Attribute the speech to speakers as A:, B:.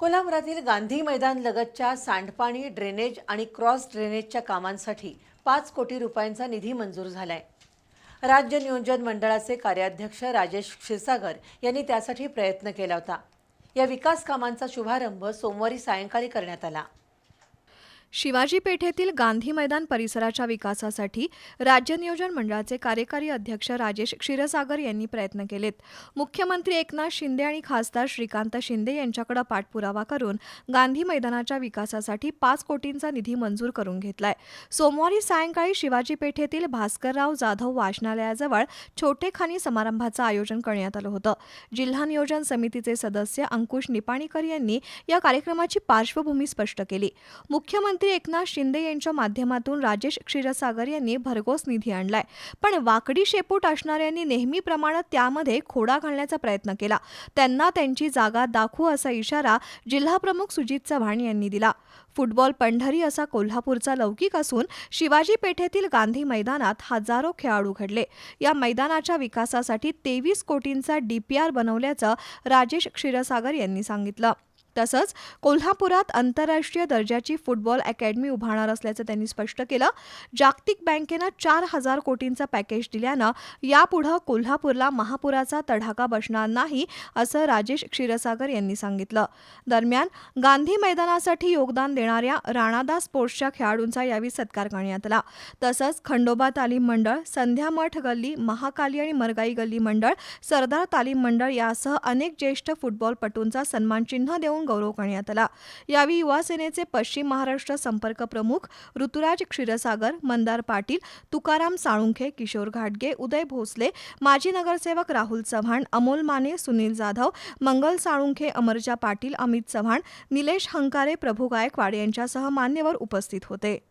A: कोल्हापुरातील गांधी मैदान लगतच्या सांडपाणी ड्रेनेज आणि क्रॉस ड्रेनेजच्या कामांसाठी पाच कोटी रुपयांचा निधी मंजूर झालाय. राज्य नियोजन मंडळाचे कार्याध्यक्ष राजेश क्षीरसागर यांनी त्यासाठी प्रयत्न केला होता. या विकास कामांचा शुभारंभ सोमवारी सायंकाळी करण्यात आला.
B: शिवाजी पेठेतील गांधी मैदान परिसराच्या विकासासाठी राज्य नियोजन मंडळाचे कार्यकारी अध्यक्ष राजेश क्षीरसागर यांनी प्रयत्न केलेत. मुख्यमंत्री एकनाथ शिंदे आणि खासदार श्रीकांत शिंदे यांच्याकडे पाठपुरावा करून गांधी मैदानाच्या विकासासाठी पाच कोटींचा निधी मंजूर करून घेतलाय. सोमवारी सायंकाळी शिवाजी पेठेतील भास्करराव जाधव वाचनालयाजवळ छोटेखानी समारंभाचं आयोजन करण्यात आलं होतं. जिल्हा नियोजन समितीचे सदस्य अंकुश निपाणीकर यांनी या कार्यक्रमाची पार्श्वभूमी स्पष्ट केली. मुख्यमंत्री एकनाथ शिंदे यांच्या माध्यमातून राजेश क्षीरसागर यांनी भरघोस निधी आणलाय. पण वाकडी शेपूट असणाऱ्यांनी नेहमीप्रमाणे त्यामध्ये खोडा घालण्याचा प्रयत्न केला. त्यांना त्यांची जागा दाखवू असा इशारा जिल्हाप्रमुख सुजित चव्हाण यांनी दिला. फुटबॉल पंढरी असा कोल्हापूरचा लौकिक असून शिवाजी पेठेतील गांधी मैदानात हजारो खेळाडू घडले. या मैदानाच्या विकासासाठी तेवीस कोटींचा डीपीआर बनवल्याचं राजेश क्षीरसागर यांनी सांगितलं. तसंच कोल्हापुरात आंतरराष्ट्रीय दर्जाची फुटबॉल अकॅडमी उभारणार असल्याचं त्यांनी स्पष्ट केलं. जागतिक बँकेनं चार हजार कोटींचं पॅकेज दिल्यानं यापुढं कोल्हापूरला महापुराचा तडाखा बसणार नाही असं राजेश क्षीरसागर यांनी सांगितलं. दरम्यान गांधी मैदानासाठी योगदान देणाऱ्या राणादास स्पोर्ट्सच्या खेळाडूंचा यावेळी सत्कार करण्यात आला. तसंच खंडोबा तालीम मंडळ संध्या मठ गल्ली महाकाली आणि मरगाई गल्ली मंडळ सरदार तालीम मंडळ यासह अनेक ज्येष्ठ फुटबॉलपटूंचा सन्मानचिन्ह देऊन गौरव करण्यात आला. यावेळी युवा सेनेचे पश्चिम महाराष्ट्र संपर्क प्रमुख ऋतुराज क्षीरसागर मंदार पाटील तुकाराम साळुंखे किशोर घाटगे उदय भोसले माजी नगरसेवक राहुल चव्हाण अमोल माने सुनील जाधव मंगल साळुंखे अमरजा पाटील अमित चव्हाण निलेश हंकारे प्रभू गायकवाड यांच्यासह मान्यवर उपस्थित होते.